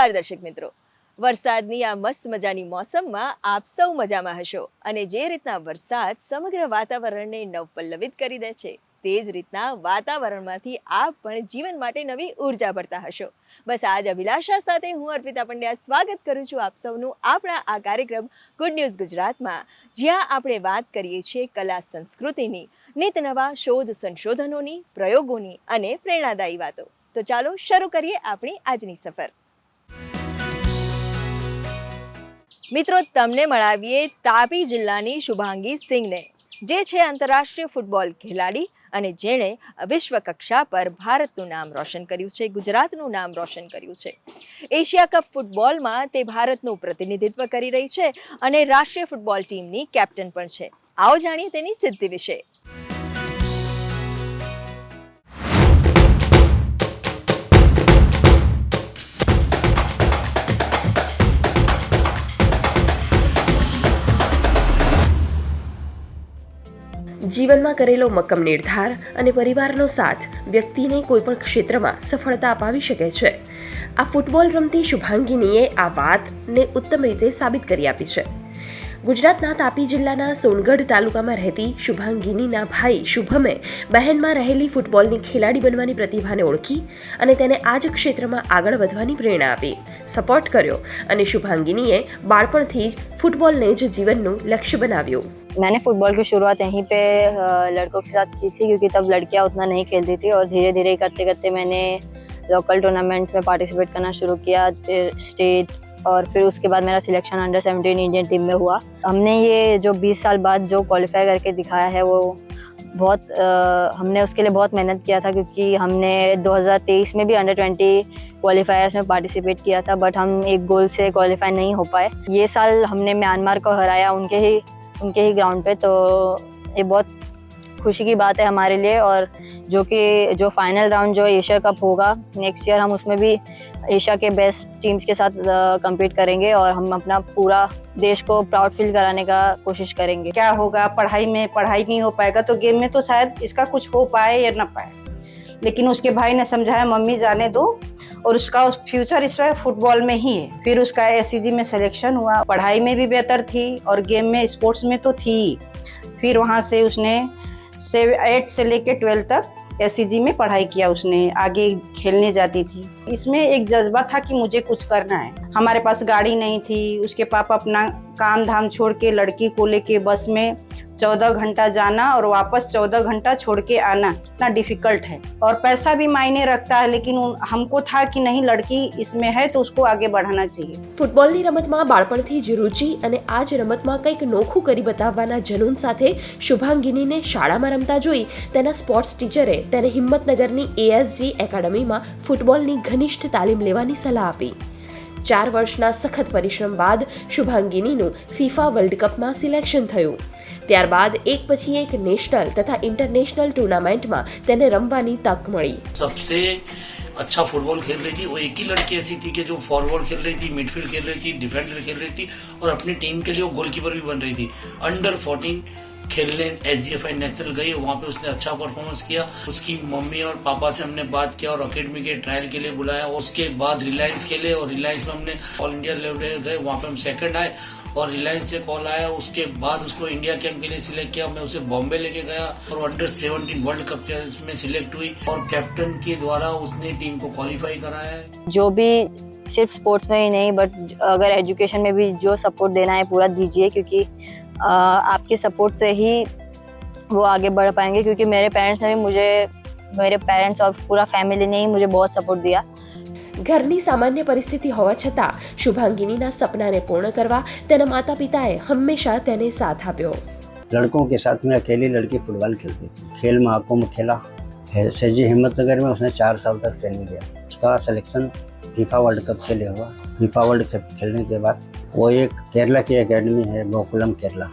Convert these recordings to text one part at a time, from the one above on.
નમસ્કાર દર્શક મિત્રો. વરસાદની આ મસ્ત મજાની મોસમમાં આપ સૌ મજામાં હશો અને જે રીતના વરસાદ સમગ્ર વાતાવરણને નવપલ્લવિત કરી દે છે, તે જ રીતના વાતાવરણમાંથી આપ પણ જીવન માટે નવી ઊર્જા ભરતા હશો. બસ આજ અભિલાષા સાથે હું અર્પિતા પંડ્યા સ્વાગત કરું છું આપ સૌનું આપણા આ કાર્યક્રમ ગુડ ન્યૂઝ ગુજરાતમાં, જ્યાં આપણે વાત કરીએ છીએ કલા સંસ્કૃતિની, નિત નવા શોધ સંશોધનોની, પ્રયોગોની અને પ્રેરણાદાયી વાતો. તો ચાલો શરૂ કરીએ આપણી આજની સફર. મિત્રો, તમને મળાવીએ તાપી જિલ્લાની શુભાંગી સિંહને, જે છે આંતરરાષ્ટ્રીય ફૂટબોલ ખેલાડી અને જેણે વિશ્વ કક્ષા પર ભારતનું નામ રોશન કર્યું છે, ગુજરાતનું નામ રોશન કર્યું છે. એશિયા કપ ફૂટબોલમાં તે ભારતનું પ્રતિનિધિત્વ કરી રહી છે અને રાષ્ટ્રીય ફૂટબોલ ટીમની કેપ્ટન પણ છે. આવો જાણીએ તેની સિદ્ધિ વિશે. જીવનમાં કરેલો મક્કમ નિર્ધાર અને પરિવારનો સાથ વ્યક્તિને કોઈપણ ક્ષેત્રમાં સફળતા અપાવી શકે છે. આ ફૂટબોલ રમતી શુભાંગીનીએ આ વાતને ઉત્તમ રીતે સાબિત કરી આપી છે. ગુજરાતના તાપી જિલ્લાના સોનગઢ તાલુકામાં રહેતી શુભાંગીનીના ભાઈ શુભમે બહેનમાં રહેલી ફૂટબોલની ખેલાડી બનવાની પ્રતિભાને ઓળખી અને તેને આ જ ક્ષેત્રમાં આગળ વધવાની પ્રેરણા આપી સપોર્ટ કર્યો અને શુભાંગીનીએ બાળપણથી જ ફૂટબોલને જ જીવનનું લક્ષ્ય બનાવ્યું मैंने फुटबॉल की शुरुआत यहीं पे अ, लड़कों के साथ की थी क्योंकि तब लड़कियां उतना नहीं खेलती थी और धीरे धीरे करते करते मैंने लोकल टूर्नामेंट्स में पार्टिसिपेट करना शुरू किया फिर स्टेट और फिर उसके बाद मेरा selection under seventeen Indian team में हुआ। हमने ये जो 20 साल बाद जो क्वालिफाई करके दिखाया है वो बहुत अ, हमने उसके लिए बहुत मेहनत किया था क्योंकि हमने 2023 में भी अंडर 20 क्वालिफायर्स में पार्टिसिपेट किया था बट हम एक गोल से क्वालिफाई नहीं हो पाए। ये साल हमने म्यांमार को हराया उनके ही उनके ही ग्राउंड पे तो ये बहुत खुशी की बात है हमारे लिए और जो कि जो फाइनल राउंड जो एशिया कप होगा नेक्स्ट ईयर हम उसमें भी एशिया के बेस्ट टीम्स के साथ कम्पीट करेंगे और हम अपना पूरा देश को प्राउड फील कराने का कोशिश करेंगे। क्या होगा? पढ़ाई में पढ़ाई नहीं हो पाएगा तो गेम में तो शायद इसका कुछ हो पाए या ना पाए। लेकिन उसके भाई ने समझाया मम्मी, जाने दो और उसका उस फ्यूचर इस वक्त फुटबॉल में ही है। फिर उसका एससीजी में सिलेक्शन हुआ। पढ़ाई में भी बेहतर थी और गेम में स्पोर्ट्स में तो थी। फिर वहाँ से उसने सेव एट से लेके ट्वेल्थ तक एस में पढ़ाई किया उसने आगे खेलने जाती थी इसमें एक जज्बा था कि मुझे कुछ करना है हमारे पास गाड़ी नहीं थी उसके पापा अपना काम धाम छोड़ के लड़की को लेके बस में चौदह घंटा जाना और वापस चौदह घंटा छोड़ के आना इतना डिफिकल्ट है और पैसा भी मायने रखता है लेकिन उन- हमको था कि नहीं लड़की इसमें है तो उसको आगे बढ़ाना चाहिए ફૂટબોલની રમતમાં બાળપણથી જ રુચિ અને આ જ રમતમાં કંઈક નોખું કરી બતાવવાના જનૂન સાથે શુભાંગીનીને શાળામાં રમતા જોઈ તેના સ્પોર્ટ્સ ટીચરે તેને હિંમતનગરની એએસજી એકેડમીમાં ફૂટબોલની ઘનિષ્ઠ તાલીમ લેવાની સલાહ આપી ચાર વર્ષના સખત પરિશ્રમ બાદ શુભાંગીનીનું ફિફા વર્લ્ડ કપમાં સિલેક્શન થયું ત્યારબાદ એક પછી એક નેશનલ તથા ઇન્ટરનેશનલ ટુર્નામેન્ટમાં તેને રમવાની તક મળી सबसे अच्छा फुटबॉल खेल रही थी वो एक ही लड़की ऐसी थी कि जो फॉरवर्ड खेल रही थी मिडफील्ड खेल रही थी डिफेंडर खेल रही थी और अपनी टीम के लिए वो गोलकीपर भी बन रही थी अंडर 14 खेलने S D F I national गई, वहाँ पे उसने अच्छा परफॉर्मेंस किया। उसकी मम्मी और पापा से हमने बात किया और अकेडमी के ट्रायल के लिए बुलाया। उसके बाद रिलायंस खेले और रिलायंस में हमने ऑल इंडिया लेवल गए, वहाँ पे हम सेकंड आए और रिलायंस से कॉल आया। उसके बाद उसको इंडिया कैंप के लिए सिलेक्ट किया। मैं उसे बॉम्बे लेके गया और अंडर 17 वर्ल्ड कप में सिलेक्ट हुई और कैप्टन के द्वारा उसने टीम को क्वालिफाई कराया। जो भी सिर्फ़ स्पोर्ट्स में ही नहीं बट अगर एजुकेशन में भी जो सपोर्ट देना है, पूरा दीजिए, क्योंकि आपके सपोर्ट से ही वो आगे बढ़ पाएंगे क्योंकि मेरे पेरेंट्स ने भी मुझे मेरे पेरेंट्स और पूरा फैमिली ने ही मुझे बहुत सपोर्ट दिया ઘરની સામાન્ય પરિસ્થિતિ હોવા છતાં શુભાંગીનીના સપનાને પૂર્ણ કરવા તેના માતા પિતાએ હંમેશા તેને સાથ આપ્યો लड़कों के साथ में अकेली लड़की फुटबॉल खेलती थी खेल महाकुंभ में खेला एस जी हिम्मतनगर में उसने चार साल तक ट्रेनिंग लिया उसका सिलेक्शन फीफा वर्ल्ड कप के लिए हुआ फीफा वर्ल्ड कप खेलने के बाद वो एक केरला की एकेडमी है, गोकुलम केरला।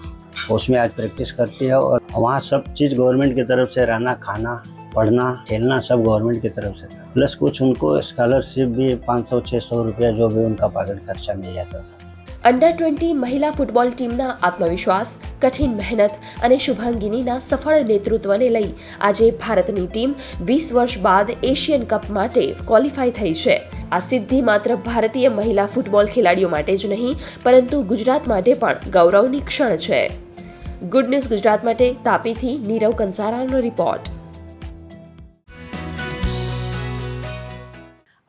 उसमें आज प्रैक्टिस करती है और वहाँ सब चीज़ गवर्नमेंट की तरफ़ से रहना, खाना, पढ़ना, खेलना सब गवर्नमेंट की तरफ़ से प्लस कुछ उनको स्कॉलरशिप भी पाँच सौ, छः सौ रुपया जो भी उनका पॉकेट खर्चा मिल जाता था। અંડર ટ્વેન્ટી મહિલા ફૂટબોલ ટીમના આત્મવિશ્વાસ, કઠિન મહેનત અને શુભાંગીનીના સફળ નેતૃત્વને લઈ આજે ભારતની ટીમ વીસ વર્ષ બાદ એશિયન કપ માટે ક્વોલિફાય થઈ છે. આ સિદ્ધિ માત્ર ભારતીય મહિલા ફૂટબોલ ખેલાડીઓ માટે જ નહીં, પરંતુ ગુજરાત માટે પણ ગૌરવની ક્ષણ છે. ગુડ ન્યૂઝ ગુજરાત માટે, તાપીથી નીરવ કંસારાનો રિપોર્ટ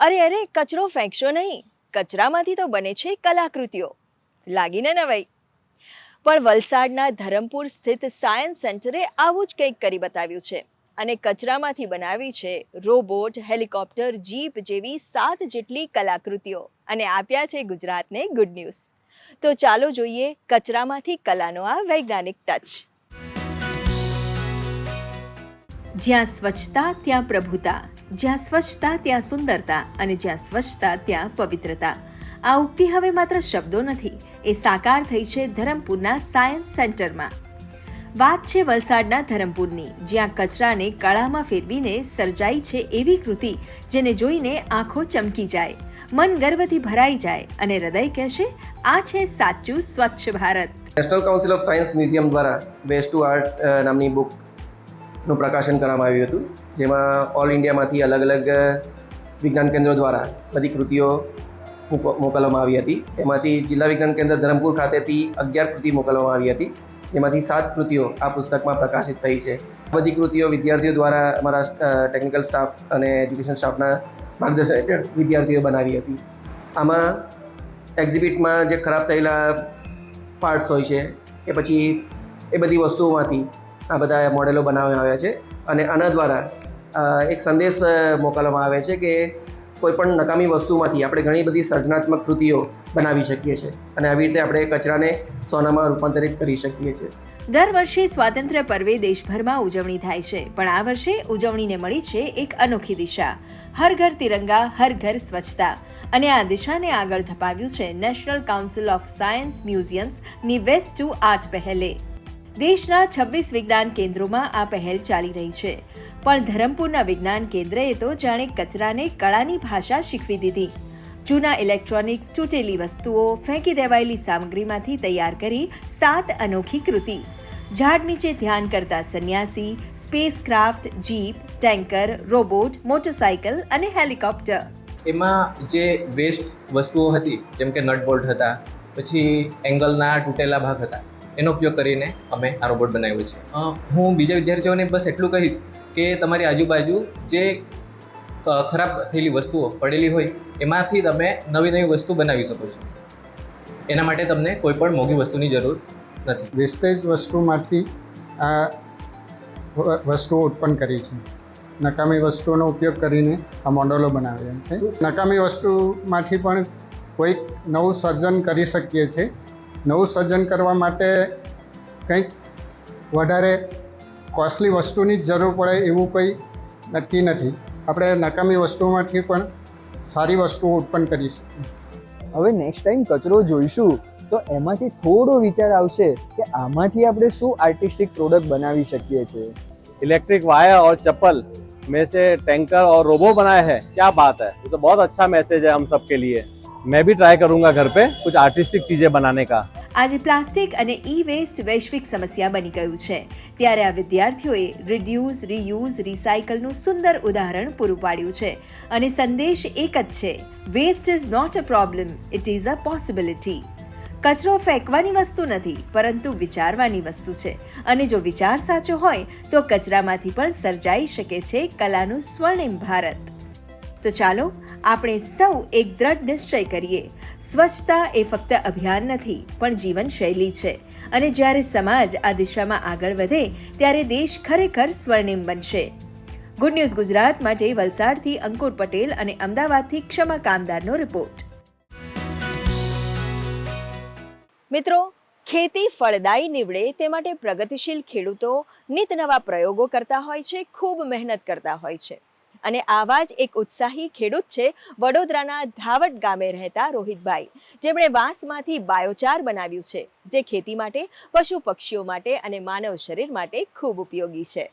અરે અરે, કચરો ફેંકશો નહીં. કચરામાંથી તો બને છે કલાકૃતિઓ. લાગીને નવાઈ પણ વલસાડના ધરમપુર સ્થિત સાયન્સ સેન્ટરે આવું જ કંઈક કરી બતાવ્યું છે. અને કચરામાંથી બનાવી છે રોબોટ, હેલિકોપ્ટર, જીપ જેવી સાત જેટલી કલાકૃતિઓ. અને આપ્યા છે ગુજરાતને ગુડ ન્યૂઝ. તો ચાલો જોઈએ કચરામાંથી કલાનો આ વૈજ્ઞાનિક ટચ. જ્યાં સ્વચ્છતા, ત્યાં પ્રભુતા. જ્યાં સ્વચ્છતા, ત્યાં સુંદરતા અને જ્યાં સ્વચ્છતા, ત્યાં પવિત્રતા. આ ઉક્તિ હવે માત્ર શબ્દો નથી, એ સાકાર થઈ છે ધરમપુરના સાયન્સ સેન્ટરમાં. વાત છે વલસાડના ધરમપુરની, જ્યાં કચરાને કળામાં ફેરવીને સર્જાઈ છે એવી કૃતિ, જેને જોઈને આંખો ચમકી જાય, મન ગર્વથી ભરાઈ જાય અને હૃદય કહેશે, આ છે સાચું Swachh Bharat. National council of science museum દ્વારા વેસ્ટ ટુ આર્ટ નામની બુકનું પ્રકાશન કરવામાં આવ્યું હતું. જેમાં ઓલ ઇન્ડિયામાંથી અલગ અલગ વિજ્ઞાન કેન્દ્રો દ્વારા બધી કૃતિઓ મોકલવામાં આવી હતી. એમાંથી જિલ્લા વિજ્ઞાન કેન્દ્ર ધરમપુર ખાતેથી અગિયાર કૃતિ મોકલવામાં આવી હતી. જેમાંથી સાત કૃતિઓ આ પુસ્તકમાં પ્રકાશિત થઈ છે. બધી કૃતિઓ વિદ્યાર્થીઓ દ્વારા અમારા ટેકનિકલ સ્ટાફ અને એજ્યુકેશન સ્ટાફના માર્ગદર્શન હેઠળ વિદ્યાર્થીઓ બનાવી હતી. આમાં એક્ઝિબિટમાં જે ખરાબ થયેલા પાર્ટ્સ હોય છે, કે પછી એ બધી વસ્તુઓમાંથી આ બધા મોડેલો બનાવવામાં આવ્યા છે. અને આના દ્વારા એક સંદેશ મોકલવામાં આવે છે કે કોઈ પણ નકામી વસ્તુમાંથી આપણે ઘણી બધી સર્જનાત્મક કૃતિઓ બનાવી શકીએ છીએ અને આવી રીતે આપણે કચરાને સોનામાં રૂપાંતરિત કરી શકીએ છીએ. દર વર્ષે સ્વાતંત્ર્ય પર્વે દેશભરમાં ઉજવણી થાય છે, પણ આ વર્ષે ઉજવણીને મળી છે એક અનોખી દિશા. હર ઘર તિરંગા, હર ઘર સ્વચ્છતા. અને આ દિશાને આગળ ધપાવ્યું છે નેશનલ કાઉન્સિલ ઓફ સાયન્સ મ્યુઝિયમ્સની વેસ્ટ ટુ આર્ટ પહેલે. દેશના છવ્વીસ વિજ્ઞાન કેન્દ્રોમાં આ પહેલ ચાલી રહી છે. પણ ધરમપુરના વિજ્ઞાન કેન્દ્રએ તો જાણે કચરાને કળાની ભાષા શીખવી દીધી. જૂના ઇલેક્ટ્રોનિક્સ તૂટેલી વસ્તુઓ ફેંકી દેવાયેલી સામગ્રીમાંથી તૈયાર કરી સાત અનોખી કૃતિ. ઝાડ નીચે ધ્યાન કરતા સંન્યાસી spacecraft jeep, tanker, robot motorcycle અને હેલિકોપ્ટર. એમાં જે વેસ્ટ વસ્તુઓ હતી, જેમ કે નટ બોલ્ટ હતા, પછી એંગલના તૂટેલા ભાગ હતા એનો ઉપયોગ કરીને અમે આ રોબોટ બનાવ્યો છે. હું બીજા વિદ્યાર્થીઓને બસ એટલું કહીશ કે તમારી આજુબાજુ જે ખરાબ થયેલી વસ્તુઓ પડેલી હોય, એમાંથી તમે નવી નવી વસ્તુ બનાવી શકો છો. એના માટે તમને કોઈ પણ મોંઘી વસ્તુની જરૂર નથી. વેસ્ટેજ વસ્તુમાંથી આ વસ્તુઓ ઉત્પન્ન કરી છે. નકામી વસ્તુઓનો ઉપયોગ કરીને આ મોડલો બનાવ્યા છે. નકામી વસ્તુમાંથી પણ કોઈક નવું સર્જન કરી શકીએ છીએ નવું સર્જન કરવા માટે કંઈક વધારે કોસ્ટલી વસ્તુની જ જરૂર પડે એવું કંઈ નક્કી નથી આપણે નકામી વસ્તુઓમાંથી પણ સારી વસ્તુઓ ઉત્પન્ન કરી શકીએ હવે નેક્સ્ટ ટાઈમ કચરો જોઈશું તો એમાંથી થોડો વિચાર આવશે કે આમાંથી આપણે શું આર્ટિસ્ટિક પ્રોડક્ટ બનાવી શકીએ છીએ इलेक्ट्रिक वायर और चप्पल में से टैंकर और रोबो बनाया है क्या बात है ये तो बहुत अच्छा मैसेज है हम सब के लिए मैं भी ट्राई करूंगा घर पे कुछ आर्टिस्टिक चीजें बनाने का આજે પ્લાસ્ટિક અને ઈ વેસ્ટ વૈશ્વિક સમસ્યા બની ગયું છે. ત્યારે આ વિદ્યાર્થીઓએ રિડ્યુસ રીયુઝ રિસાયકલનું સુંદર ઉદાહરણ પૂરું પાડ્યું છે. અને સંદેશ એક જ છે waste is not a problem it is a possibility કચરો ફેંકવાની વસ્તુ નથી, પરંતુ વિચારવાની વસ્તુ છે. અને જો વિચાર સાચો હોય, તો કચરામાંથી પણ સર્જાઈ શકે છે કલાનું સ્વર્ણિમ ભારત. તો ચાલો આપણે સૌ એક દ્રઢ નિશ્ચય કરીએ. સ્વચ્છતા એ ફક્ત અભિયાન નથી, પણ જીવનશૈલી છે. અને જ્યારે સમાજ આ દિશામાં આગળ વધે, ત્યારે દેશ ખરેખર સ્વર્ણિમ બનશે. ગુડ ન્યૂઝ ગુજરાત માટે વલસાડથી અંકુર પટેલ અને અમદાવાદથી ક્ષમા કામદારનો રિપોર્ટ મિત્રો, ખેતી ફળદાયી નીવડે તે માટે પ્રગતિશીલ ખેડૂતો નિત નવા પ્રયોગો કરતા હોય છે, ખૂબ મહેનત કરતા હોય છે. અને આવા જ એક ઉત્સાહી ખેડૂત છે વડોદરાના ધાવટ ગામે રહેતા રોહિતભાઈ. જેમણે વાંસમાંથી બાયોચાર બનાવ્યું છે, જે ખેતી માટે, પશુ પક્ષીઓ માટે અને માનવ શરીર માટે ખૂબ ઉપયોગી છે.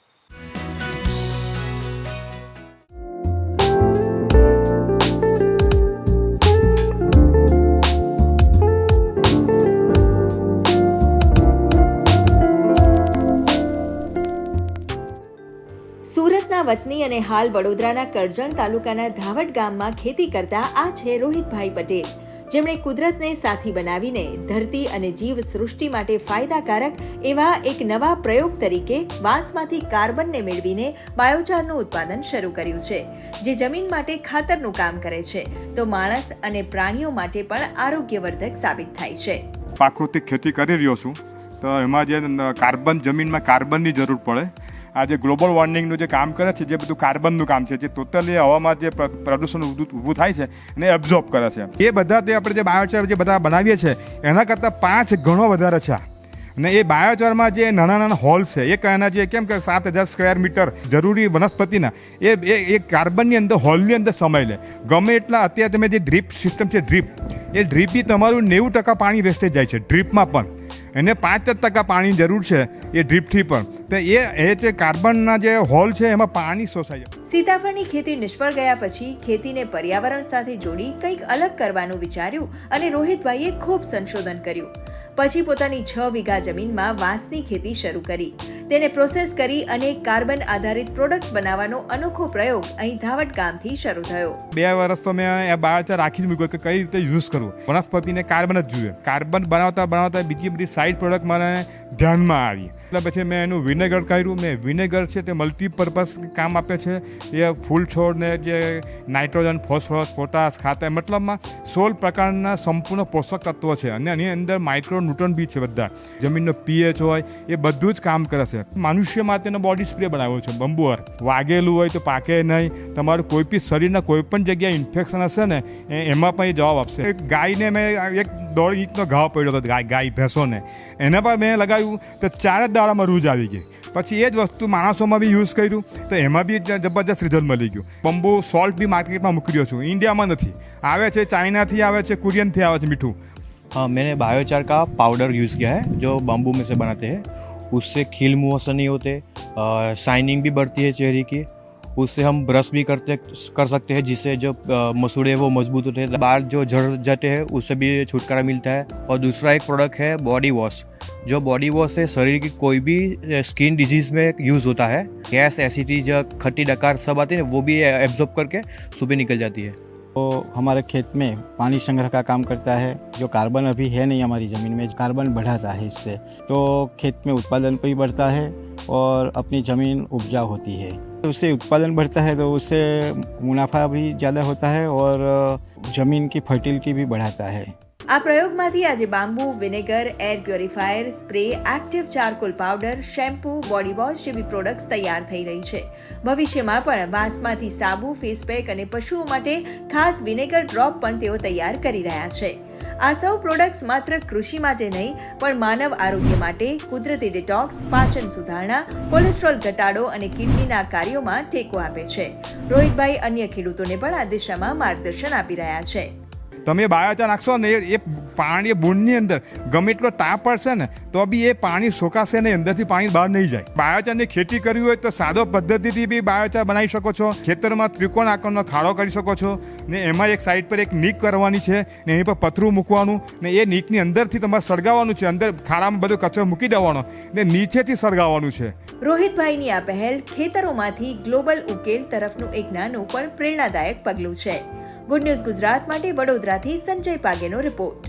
સુરતના વતની અને હાલ વડોદરાના કરજણ તાલુકાના ધાવડ ગામમાં ખેતી કરતા આ છે રોહિતભાઈ પટેલ. જેમણે કુદરતને સાથી બનાવીને ધરતી અને જીવ સૃષ્ટિ માટે ફાયદાકારક એવા એક નવા પ્રયોગ તરીકે વાંસમાંથી કાર્બનને મેળવીને બાયોચારનું ઉત્પાદન શરૂ કર્યું છે, જે જમીન માટે ખાતરનું કામ કરે છે. તો માણસ અને પ્રાણીઓ માટે પણ આરોગ્યવર્ધક સાબિત થાય છે. પ્રાકૃતિક ખેતી કરી રહ્યો છું. તો એમાં જે કાર્બન જમીનમાં કાર્બનની જરૂર પડે આ જે ગ્લોબલ વોર્મિંગનું જે કામ કરે છે, જે બધું કાર્બનનું કામ છે, જે ટોટલી હવામાં જે પ્રદૂષણ ઊભું થાય છે, એને એબ્ઝોર્બ કરે છે. એ બધા તે આપણે જે બાયોચાર જે બધા બનાવીએ છીએ એના કરતાં પાંચ ગણો વધારે છે અને એ બાયોચારમાં જે નાના નાના હોલ છે એ એના જે કેમ કે સાત હજાર સ્ક્વેર મીટર જરૂરી વનસ્પતિના, એ એ કાર્બનની અંદર, હોલની અંદર સમય લે. ગમે એટલા અત્યારે તમે જે ડ્રીપ સિસ્ટમ છે ડ્રીપ એ ડ્રીપથી તમારું નેવું ટકા પાણી વેસ્ટેજ જાય છે ડ્રીપમાં પણ. એને પાંચ જ ટકા પાણીની જરૂર છે એ ડ્રીપથી પણ. તો એ એ જે કાર્બનના જે હોલ છે, એમાં પાણી શોષાય સીતાફળની ખેતી નિષ્ફળ ગયા પછી ખેતીને પર્યાવરણ સાથે જોડી કંઈક અલગ કરવાનું વિચાર્યું અને રોહિતભાઈએ ખૂબ સંશોધન કર્યું. પછી પોતાની છ વીઘા જમીનમાં વાંસની ખેતી શરૂ કરી. તેને પ્રોસેસ કરી અને કાર્બન આધારિત પ્રોડક્ટ્સ બનાવવાનો અનોખો પ્રયોગ અહીં ધાવટ ગામથી શરૂ થયો. બે વર્ષ તો મેં આ બાયોચાર રાખી જ મૂક્યો કે કઈ રીતે યુઝ કરવું? વનસ્પતિને કાર્બન જ જોઈએ. કાર્બન બનાવતા બનાવતા બીજી બધી સાઇડ પ્રોડક્ટ મને ધ્યાનમાં આવી. એટલે પછી મેં એનું વિનેગર કર્યું. મેં વિનેગર છે તે મલ્ટીપર્પઝ કામ આપે છે. એ ફૂલ છોડને જે નાઇટ્રોજન, ફોસ્ફરસ, પોટાશ ખાતર મતલબમાં સોળ પ્રકારના સંપૂર્ણ પોષક તત્વો છે. અને એની અંદર માઇક્રો ન્યુટ્રન બી છે બધા. જમીનનો પીએચ હોય, એ બધું જ કામ કરે છે. મનુષ્ય માટેનો બોડી સ્પ્રે બનાવ્યો છે બંબુઅર વાગેલું હોય તો પાકે નહીં. તમારું કોઈ બી શરીરના કોઈ પણ જગ્યાએ ઇન્ફેક્શન હશે ને એમાં પણ એ જવાબ આપશે. ગાયને મેં એક દોઢ ઇંચનો ઘાવ પડ્યો હતો ગાય ગાય ભેંસોને એના પર મેં લગાવ્યું તો ચાર જ દાડામાં રૂજ આવી ગઈ પછી એ જ વસ્તુ માણસોમાં બી યુઝ કર્યું તો એમાં બી જ- જબરજસ્ત રિઝલ્ટ મળી ગયું બંબુ સોલ્ટ બી માર્કેટમાં મૂકી રહ્યો છું ઇન્ડિયામાં નથી આવે છે ચાઇનાથી આવે છે કુરિયનથી આવે છે મીઠું हाँ मैंने बायोचार का पाउडर यूज़ किया है जो बम्बू में से बनाते हैं उससे खील मुँह असर नहीं होते शाइनिंग भी बढ़ती है चेहरे की उससे हम ब्रश भी करते, कर सकते हैं, जिससे जो मसूड़े वो मज़बूत होते हैं। बाल जो झड़ जाते हैं, उससे भी छुटकारा मिलता है। और दूसरा एक प्रोडक्ट है बॉडी वॉश जो बॉडी वॉश है शरीर की कोई भी स्किन डिज़ीज़ में यूज़ होता है। गैस एसिडिटी जो खट्टी, डकार सब आती है, वो भी एब्जॉर्ब करके सुबह निकल जाती है। तो हमारे खेत में पानी संग्रह का काम करता है, जो कार्बन अभी है नहीं हमारी ज़मीन में कार्बन बढ़ाता है इससे। तो खेत में उत्पादन भी बढ़ता है और अपनी ज़मीन उपजाऊ होती है। उससे उत्पादन बढ़ता है तो उससे मुनाफा भी ज़्यादा होता है और ज़मीन की फर्टिलिटी भी बढ़ाता है આ પ્રયોગમાંથી આજે bamboo vinegar air purifier spray active charcoal powder shampoo body wash જેવી પ્રોડક્ટ્સ તૈયાર થઈ રહી છે ભવિષ્યમાં પણ વાંસમાંથી સાબુ ફેસ પેક અને પશુઓ માટે ખાસ વિનેગર ડ્રોપ પણ તેઓ તૈયાર કરી રહ્યા છે આ સૌ પ્રોડક્ટ્સ માત્ર કૃષિ માટે નહીં, પણ માનવ આરોગ્ય માટે કુદરતી ડિટોક્સ પાચન સુધારણા કોલેસ્ટ્રોલ ઘટાડો અને કિડનીના કાર્યોમાં ટેકો આપે છે. રોહિતભાઈ અન્ય ખેડૂતોને પણ આ દિશામાં માર્ગદર્શન આપી રહ્યા છે. તમે બાયોચા નાખશો ને એ પાણી એ અંદર, ગમે એટલો તાપ પડશે ને, તો બી એ પાણી સોકાશે ને અંદરથી પાણી બહાર નહીં જાય. બાયોચાની ખેતી કરવી હોય તો સાદો પદ્ધતિથી બી બાયોચા બનાવી શકો છો, ખેતરમાં ત્રિકોણ આકારનો ખાડો કરી શકો છો, ને એમાં એક સાઈડ પર એક નીક કરવાની છે, ને એની પર પથરું મૂકવાનું, ને એ નીકની અંદરથી તમારે સળગાવવાનું છે, અંદર ખાડામાં બધો કચરો મૂકી દેવાનો, ને નીચેથી સળગાવવાનું છે. રોહિતભાઈની આ પહેલ ખેતરોમાંથી ગ્લોબલ ઉકેલ તરફનું એક નાનું પણ પ્રેરણાદાયક પગલું છે. ગુડ ન્યૂઝ ગુજરાત માટે વડોદરાથી સંજય પાગેનો રિપોર્ટ.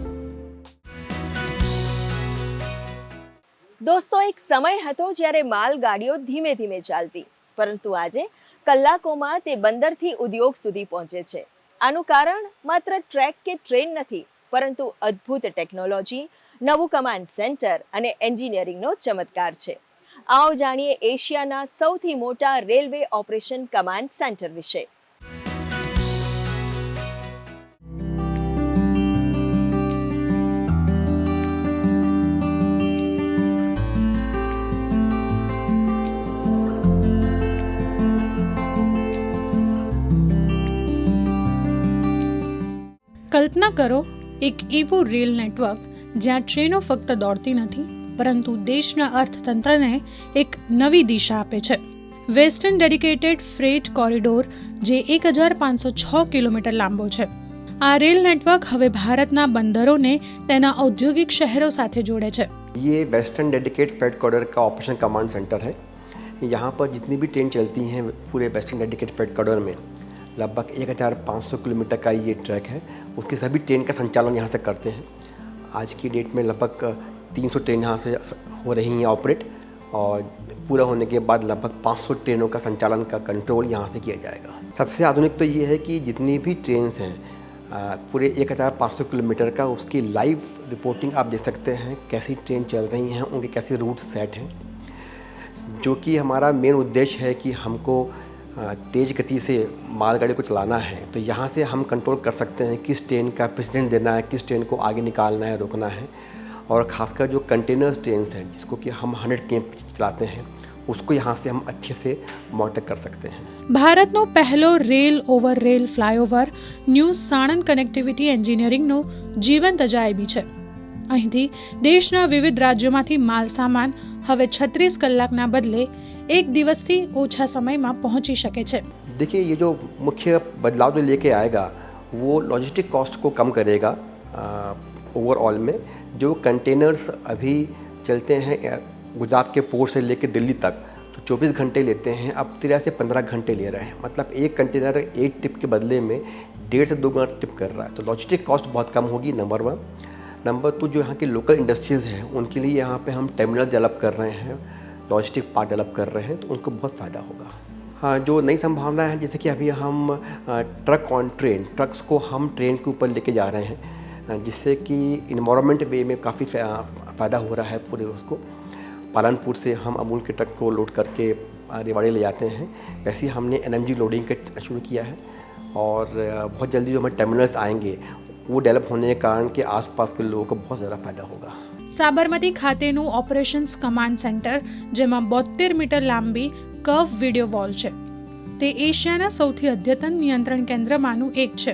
દોસ્તો, એક સમય હતો જ્યારે માલગાડીઓ ધીમે ધીમે ચાલતી, પરંતુ આજે કલાકોમાં તે બંદરથી ઉદ્યોગ સુધી પહોંચે છે. આનું કારણ માત્ર ટ્રેક કે ટ્રેન નથી, પરંતુ અદ્ભુત ટેકનોલોજી, નવું કમાન્ડ સેન્ટર અને એન્જિનિયરિંગનો ચમત્કાર છે. આવો જાણીએ એશિયાના સૌથી મોટા રેલવે ઓપરેશન કમાન્ડ સેન્ટર વિશે. કલ્પના કરો એક એવું રેલ નેટવર્ક જ્યાં ટ્રેનો ફક્ત દોડતી નથી પરંતુ દેશના અર્થતંત્રને એક નવી દિશા આપે છે વેસ્ટર્ન ડેડિકેટેડ ફ્રેટ કોરિડોર જે એક હજાર પાંચસો છ કિલોમીટર લાંબો છે આ રેલ નેટવર્ક હવે ભારતના બંદરોને તેના ઔદ્યોગિક શહેરો સાથે જોડે છે ये वेस्टर्न डेडिकेट फ्रेट कॉरिडोर का ऑपरेशन कमांड सेंटर है यहाँ पर जितनी भी ट्रेन चलती हैं पूरे वेस्टर्न डेडिकेटेड फ्रेट कॉरिडोर में लगभग 1500 किलोमीटर का ये ट्रैक है। उसके सभी ट्रेन का संचालन यहाँ से करते हैं। आज की डेट में लगभग 300 ट्रेन यहाँ से हो रही हैं ऑपरेट और पूरा होने के बाद लगभग 500 ट्रेनों का संचालन का कंट्रोल यहाँ से किया जाएगा। सबसे आधुनिक तो ये है कि जितनी भी ट्रेन्स हैं पूरे 1500 किलोमीटर का उसकी लाइव रिपोर्टिंग आप देख सकते हैं, कैसी ट्रेन चल रही हैं, उनके कैसे रूट सेट हैं। जो कि हमारा मेन उद्देश्य है कि हमको तेज़ गति से मालगाड़ी को चलाना है तो यहाँ से हम कंट्रोल कर सकते हैं किस ट्रेन का प्रेसिडेंट देना है किस ट्रेन को आगे निकालना है रोकना है और ख़ासकर जो कंटेनर्स ट्रेन्स हैं जिसको कि हम 100 के चलाते हैं उसको यहाँ से हम अच्छे से मॉनिटर कर सकते हैं ભારતનો પહેલો rail over rail flyover new Sanand connectivity એન્જિનિયરિંગનો જીવંત અજાયબી છે અહીંથી દેશના વિવિધ રાજ્યોમાંથી માલ સામાન હવે છત્રીસ કલાકના બદલે એક દિવસથી ઓછા સમયમાં પહોંચી શકે છે देखिए ये जो मुख्य बदलाव जो लेके आएगा वो लॉजिस्टिक कॉस्ट को कम करेगा ओवरऑल में जो कंटेनर्स अभी चलते हैं अ, गुजरात के पोर्ट से लेके दिल्ली तक तो 24 घंटे लेते हैं अब तेरह से 15 घंटे ले रहे हैं मतलब एक कंटेनर एक ट्रिप के बदले में डेढ़ से दो गुना ट्रिप कर रहा है तो लॉजिस्टिक कॉस्ट बहुत कम होगी नंबर वन नंबर टू जो यहाँ की लोकल इंडस्ट्रीज़ हैं उनके लिए यहाँ पे हम टर्मिनल डेवलप कर रहे हैं लॉजिस्टिक पार्ट डेवलप कर रहे हैं तो उनको बहुत फ़ायदा होगा। हाँ जो नई संभावना है, जैसे कि अभी हम ट्रक ऑन ट्रेन ट्रक्स को हम ट्रेन के ऊपर लेके जा रहे हैं जिससे कि इन्वामेंट वे में काफ़ी फ़ायदा हो रहा है पूरे उसको। पालनपुर से हम अमूल के ट्रक को लोड करके रेवाड़ी ले जाते हैं। वैसे ही हमने एन लोडिंग का शुरू किया है, और बहुत जल्दी जो हमारे टर्मिनल्स आएँगे, वो डेवलप होने के कारण के आसपास के लोगों को बहुत ज़्यादा फ़ायदा होगा। સાબરમતી ખાતેનું ઓપરેશન્સ કમાન્ડ સેન્ટર જેમાં બોતેર મીટર લાંબી કવ વિડીયો વોલ છે તે એશિયાના સૌથી અદ્યતન નિયંત્રણ કેન્દ્રમાંનું એક છે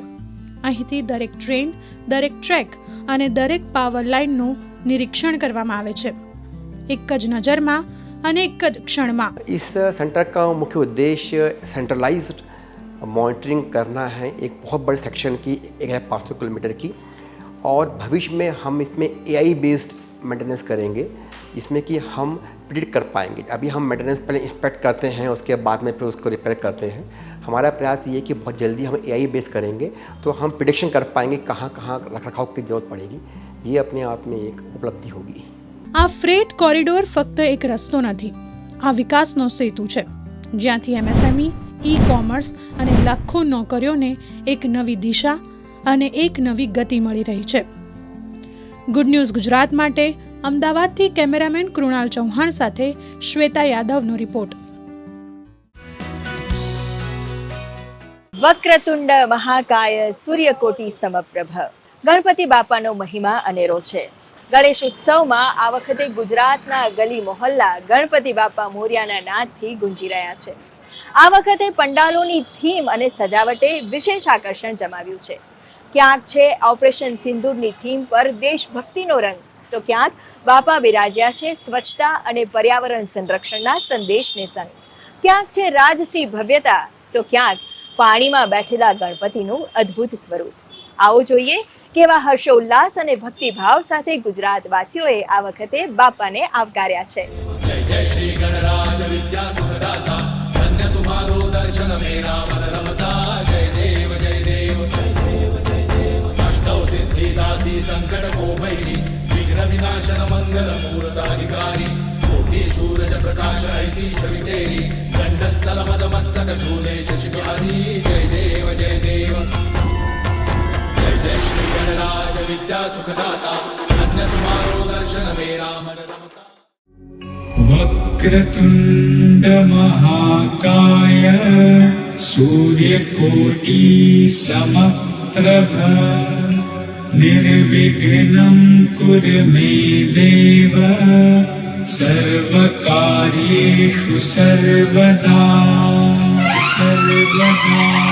અહીંથી દરેક ટ્રેન દરેક ટ્રેક અને દરેક પાવર લાઇનનું નિરીક્ષણ કરવામાં આવે છે એક જ નજરમાં અને એક જ ક્ષણમાં इस सेंटर का मुख्य उद्देश्य सेंट्रलाइज्ड मॉनिटरिंग करना है एक बहुत बड़े सेक्शन की एक हज़ार पाँच सौ किलोमीटर की और भविष्य में हम इसमें एआई बेस्ड मेंटेनेंस करेंगे जिसमें कि हम प्रिडिक्ट कर पाएंगे अभी हम मेंटेनेंस पहले इंस्पेक्ट करते हैं उसके बाद में फिर उसको रिपेयर करते हैं हमारा प्रयास ये है कि बहुत जल्दी हम एआई बेस करेंगे तो हम प्रिडिक्शन कर पाएंगे कहाँ कहाँ रख रखाव की ज़रूरत पड़ेगी ये अपने आप में एक उपलब्धि होगी આ ફ્રેટ કોરિડોર ફક્ત એક રસ્તો નથી આ વિકાસનો સેતુ છે જ્યાંથી એમએસએમઈ ઈ કોમર્સ અને લાખો નોકરીઓને એક નવી દિશા અને એક નવી ગતિ મળી રહી છે ગુડ ન્યૂઝ ગુજરાત માટે. અમદાવાદથી કેમેરામેન કૃણાલ ચૌહાણ સાથે શ્વેતા યાદવનો રિપોર્ટ. વક્રતુંડ મહાકાય સૂર્યકોટી સમપ્રભ. ગણપતિ બાપાનો મહિમા અનેરો છે. ગણેશ ઉત્સવમાં આ વખતે ગુજરાતના ગલી મોહલ્લા ગણપતિ બાપા મોર્યાના નાદથી ગુંજી રહ્યા છે. આ વખતે પંડાલોની થીમ અને સજાવટે વિશેષ આકર્ષણ જમાવ્યું છે. ક્યાંક છે? ઓપરેશન સિંદૂરની થીમ પર દેશભક્તિનો રંગ. તો ક્યાંક? બાપા બિરાજ્યા છે સ્વચ્છતા અને પર્યાવરણ સંરક્ષણના સંદેશને સંગ. ક્યાંક છે રાજસી ભવ્યતા? તો ક્યાંક? પાણીમાં બેઠેલા ગણપતિનું અદ્ભુત સ્વરૂપ. આવો જોઈએ કેવા હર્ષોલ્લાસ અને ભક્તિભાવ સાથે ગુજરાતવાસીઓએ આ વખતે બાપાને આવકાર્યા છે. त्रिदासी संकट कोभैरी विघ्न विनाशन मंगल मूर्ताधिकारी कोटी सूरज प्रकाश ऐसी छवि तेरी कंठस्थल मद मस्तक झूले शशि बिहारी जय देव जय देव जय जय श्री गणराज विद्या सुखदाता धन्य तुम्हारो दर्शन मेरा मन वक्रतुण्ड महाकाय सूर्यकोटि समप्रभ निर्विघ्नं कुरु मे देव। सर्वकार्येषु सर्वदा। सर्वदा